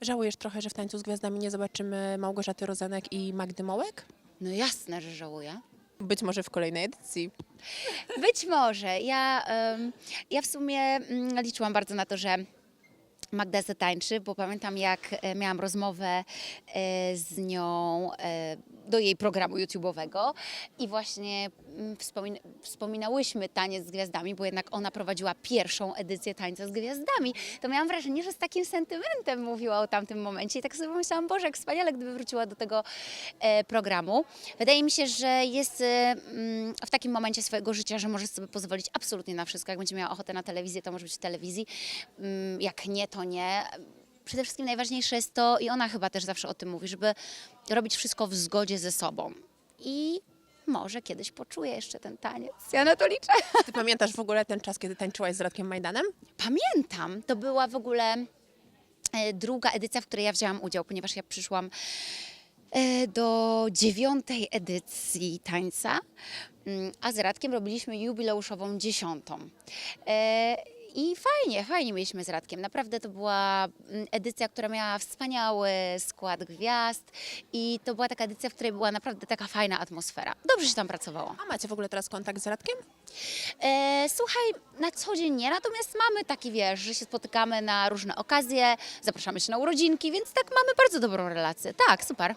Żałujesz trochę, że w Tańcu z Gwiazdami nie zobaczymy Małgorzaty Rozenek i Magdy Mołek? No jasne, że żałuję. Być może w kolejnej edycji. Być może. Ja, em, ja w sumie mm, liczyłam bardzo na to, że Magda zatańczy, bo pamiętam jak e, miałam rozmowę e, z nią e, do jej programu YouTube'owego i właśnie mm, wspomin wspominałyśmy Taniec z Gwiazdami, bo jednak ona prowadziła pierwszą edycję Tańca z Gwiazdami. To miałam wrażenie, że z takim sentymentem mówiła o tamtym momencie i tak sobie pomyślałam, Boże, jak wspaniale, gdyby wróciła do tego e, programu. Wydaje mi się, że jest e, mm, w takim momencie swojego życia, że może sobie pozwolić absolutnie na wszystko. Jak będzie miała ochotę na telewizję, to może być w telewizji. Mm, Jak nie, to nie. Przede wszystkim najważniejsze jest to, i ona chyba też zawsze o tym mówi, żeby robić wszystko w zgodzie ze sobą. I może kiedyś poczuje jeszcze ten taniec. Ja na to liczę. Ty pamiętasz w ogóle ten czas, kiedy tańczyłaś z Radkiem Majdanem? Pamiętam, to była w ogóle e, druga edycja, w której ja wzięłam udział, ponieważ ja przyszłam e, do dziewiątej edycji tańca, mm, a z Radkiem robiliśmy jubileuszową dziesiątą. I fajnie, fajnie mieliśmy z Radkiem. Naprawdę to była mm, edycja, która miała wspaniały skład gwiazd i to była taka edycja, w której była naprawdę taka fajna atmosfera. Dobrze się tam pracowało. A macie w ogóle teraz kontakt z Radkiem? E, słuchaj, na co dzień nie, natomiast mamy taki, wiesz, że się spotykamy na różne okazje, zapraszamy się na urodzinki, więc tak mamy bardzo dobrą relację. Tak, super.